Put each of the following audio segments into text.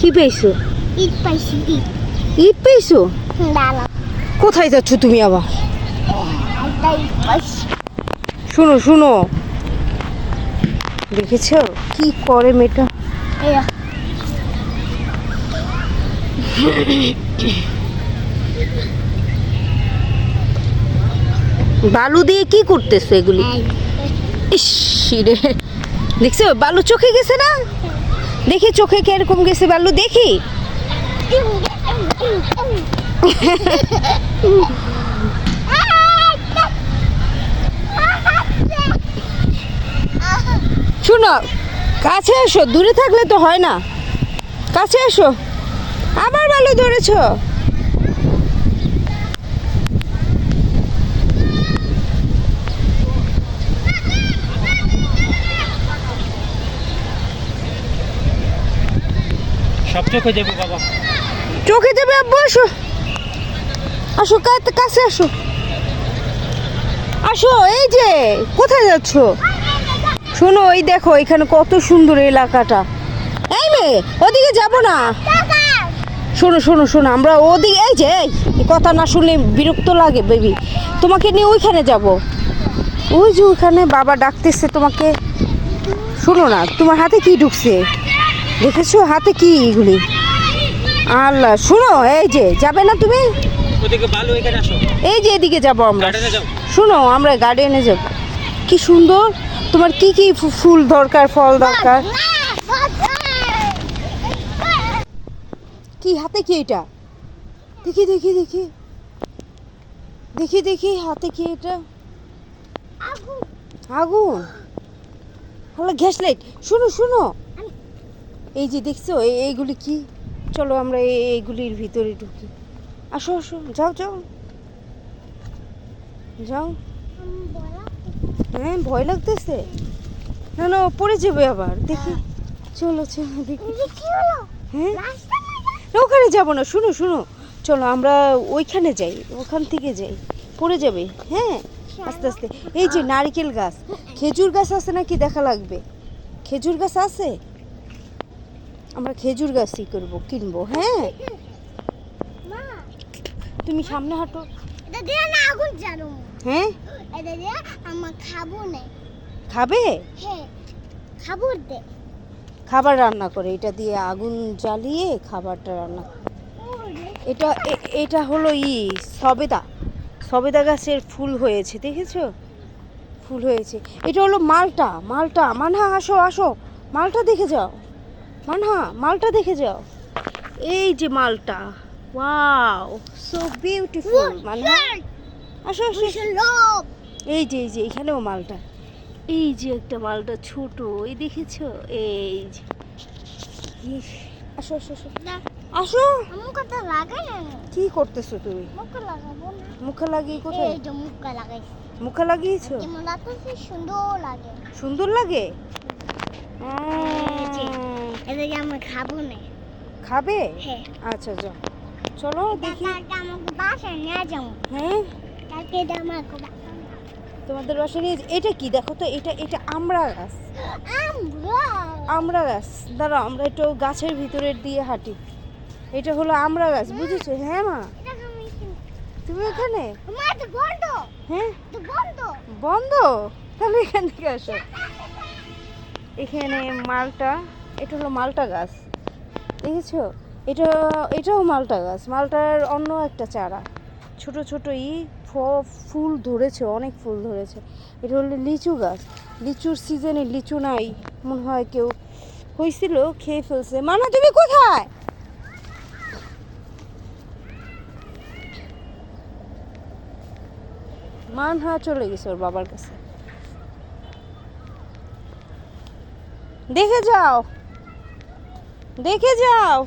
কি পেয়েছ ঈদ পাইছি ঈদ। ঈদ পেয়েছ কোথায় যাচ্ছ তুমি আবার? শুনো শুনো। দেখেছ? কি করে মেয়েটা? বালু দিয়ে কি করতেছো এগুলি? ইস রে। দেখছ? বালু চোখে গেছে না? দেখি চোখে কীরকম গেছে বালু দেখি। শুনো, কাছে এসো, দূরে থাকলে তো হয় না। কাছে এসো। আবার বালু ধরেছো। সব চোখে যাব বাবা। চোখে আব্বু, আসো। আসো কাছে আসো। আসো, এই যে, কোথায় যাচ্ছ? শোনো, এই দেখো, এখানে কত সুন্দর এলাকাটা। এই মেয়ে, ওদিকে যাব না। শোনো শোনো শোনো, আমরা ওদিকে এই যে, এই কথা না শুনলে বিরক্ত লাগে বেবি তোমাকে নিয়ে ওইখানে যাব। ওই যে ওইখানে বাবা ডাকতেছে তোমাকে। শোনো না, তোমার হাতে কি ঢুকছে? দেখেছ হাতে কি এগুলি? আল্লাহ শোনো এই যে যাবে না তুমি? এই যে এদিকে যাব আমরা। শোনো আমরা গার্ডেনে যাব। কি সুন্দর তোমার কি কি ফুল দরকার ফল দরকার? কি হাতে কি এটা? দেখি দেখি দেখি। দেখি দেখি হাতে কি এটা? আগুন। হলো গ্যাস লাইট শোনো শোনো। এই যে দেখছ এই এইগুলি কি? চলো আমরা এই- এইগুলির ভিতরে ঢুকি। আসো আসো যাও যাও। যাও। হ্যাঁ ভয় লাগতেছে। না না পড়ে যাবে আবার দেখি। চলো চলো দেখি। হ্যাঁ? ওখানে যাব না শুনো শুনো। চলো আমরা ওইখানে যাই ওখান থেকে যাই। পড়ে যাবে হ্যাঁ? আস্তে আস্তে। এই যে নারকেল গাছ। খেজুর গাছ আছে নাকি দেখা লাগবে। খেজুর গাছ আছে? আমরা খেজুর গাছই করব কিনবো হ্যাঁ? তুমি সামনে হাঁটো। হ্যাঁ? আমার খাব না। খাবে? হ্যাঁ খাব দে। খাবার রান্না করে এটা দিয়ে আগুন জ্বালিয়ে খাবারটা রান্না। এটা এটা হলো ই সবেদা। সবেদা গাছের ফুল হয়েছে দেখেছ? ফুল হয়েছে। এটা হলো মালটা মালটা। মানহা আসো আসো। মালটা দেখে যাও। মানহা মালটা দেখে যাও। এই যে মালটা। Wow so beautiful Manha. আসো আসো এই যে এই যে এখানেও মালটা। এই যে একটা মালটা ছোট এই দেখেছ? এই যে। আসো আসো আসো। আসো। কথা লাগাই কি করতেছো তুমি? মুখ লাগাবো না। মুখে লাগিয়ে কোথায়? এই যে মুখ লাগাই মুখে লাগিয়েছো? সুন্দর লাগে। সুন্দর লাগে এই যে। উম, এটা দিয়ে আমরা খাব না। খাবে? হ্যাঁ। আচ্ছা যাও। চলো দেখি। আমাকে বাসায় নিয়ে যাব হ্যাঁ? কালকে আমাকে তোমাদের বাসায় নিয়ে এটা কি? দেখো তো এটা এটা আমড়া গাছ। আমরা গাছ। দাঁড়াও আমরা একটু গাছের ভিতরের দিয়ে হাঁটি। এটা হলো আমড়া গাছ বুঝেছ? হ্যাঁ মা। তুমি এখানে আমার হ্যাঁ? বন্ধ। বন্ধ? তাহলে এখান থেকে আসো। এখানে মালটা এটা হলো মালটা গাছ। দেখেছ? এটা, এটাও মালটা গাছ। মালটার অন্য একটা চারা। ছোট ছোট ই ফুল ধরেছে, অনেক ফুল ধরেছে। এটা হলো লিচু গাছ। লিচুর সিজনে লিচু নাই, মনে হয় কেউ হয়েছিল খেয়ে ফেলছে। মানা, তুমি কোথায়? মান হা চলে গেছে ওর বাবার কাছে। দেখে যাও। দেখে যাও।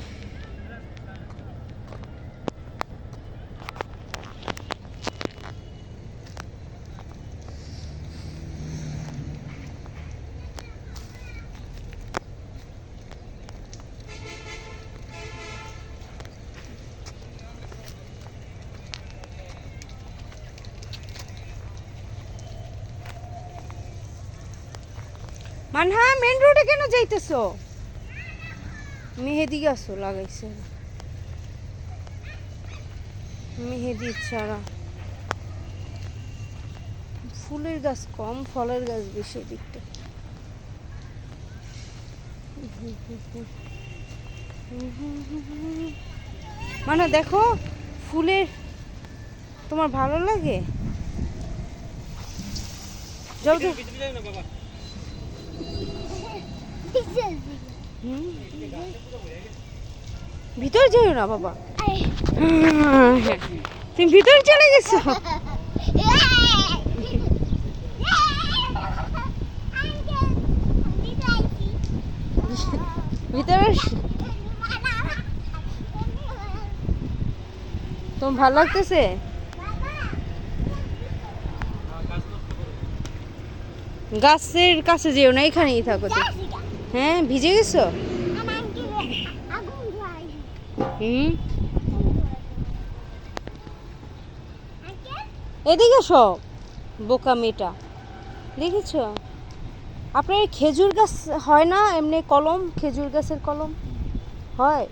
মানহা মেন রোডে কেন যাইতেছো? মেহেদি গাছও লাগাইছে। মেহেদির চারা ফুলের গাছ কম, ফলের গাছ বেশি দিকটা মানে দেখো, ফুলের তোমার ভালো লাগে? যাও। ভিতরে যাও না, বাবা। তুমি ভিতরে চলে গেছো? ভিতরে তোমার ভালো লাগতেছে? গাছের কাছে যেও না, এখানেই থাকো। তো হ্যাঁ ভিজে গেছো? হুম? এদিকে সব বোকা মেয়েটা। দেখেছ? আপনার খেজুর গাছ হয় না? এমনি কলম খেজুর গাছের কলম? হয়?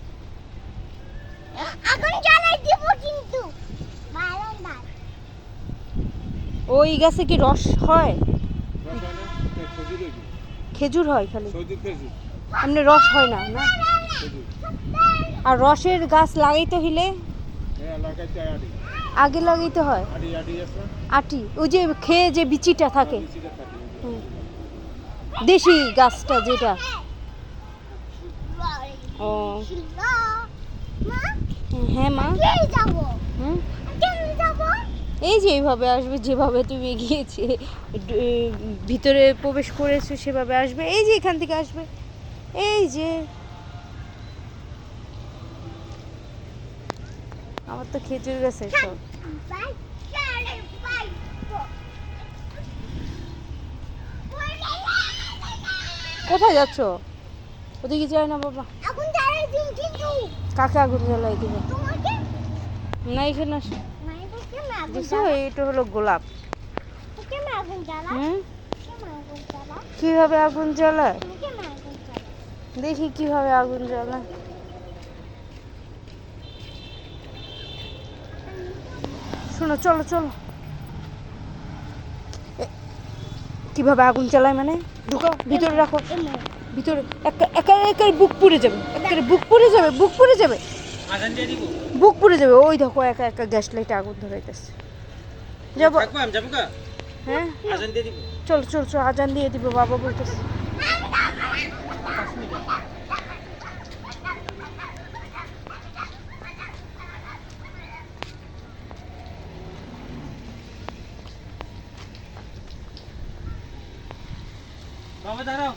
আগুন জ্বালাই দিব কিন্তু। ওই গাছে কি রস হয়? খেজুর হয় খালি। এমনি রস হয় না না? আর রসের গাছ লাগাইতে হইলে আগে লাগাইতে হয়। আটি ওই যে খেয়ে যে বিচিটা থাকে। দেশি গাছটা যেটা। ও। হ্যাঁ মা। হুম? এই যে এইভাবে আসবে যেভাবে তুমি গিয়েছে ভিতরে প্রবেশ করেছ সেভাবে আসবে এই যে এখান থেকে আসবে এই যে। আমার তো খেজুর গাছের সব। কোথায় যাচ্ছ? ওদিকে যায় না বাবা। কাকে আগুন জ্বালাই দিবে? না এখানে আসো। এইটা হলো গোলাপ। হুম? কীভাবে আগুন জ্বালায়? দেখি কীভাবে আগুন জ্বালায়। শোনো চলো চলো। কীভাবে আগুন জ্বালায় মানে? ঢুকো ভিতরে রাখো। ভিতরে একা- একা একা বুক পুড়ে যাবে। একেবারে বুক পুড়ে যাবে বুক পুড়ে যাবে। বুক পুড়ে যাবে। ওই দেখো একা একা গ্যাস লাইটে আগুন ধরাইতেছে। যাব। যাব হ্যাঁ? চলো চলো চলো আজান দিয়ে দিব বাবা বলতেছে। বাবা দাঁড়াও।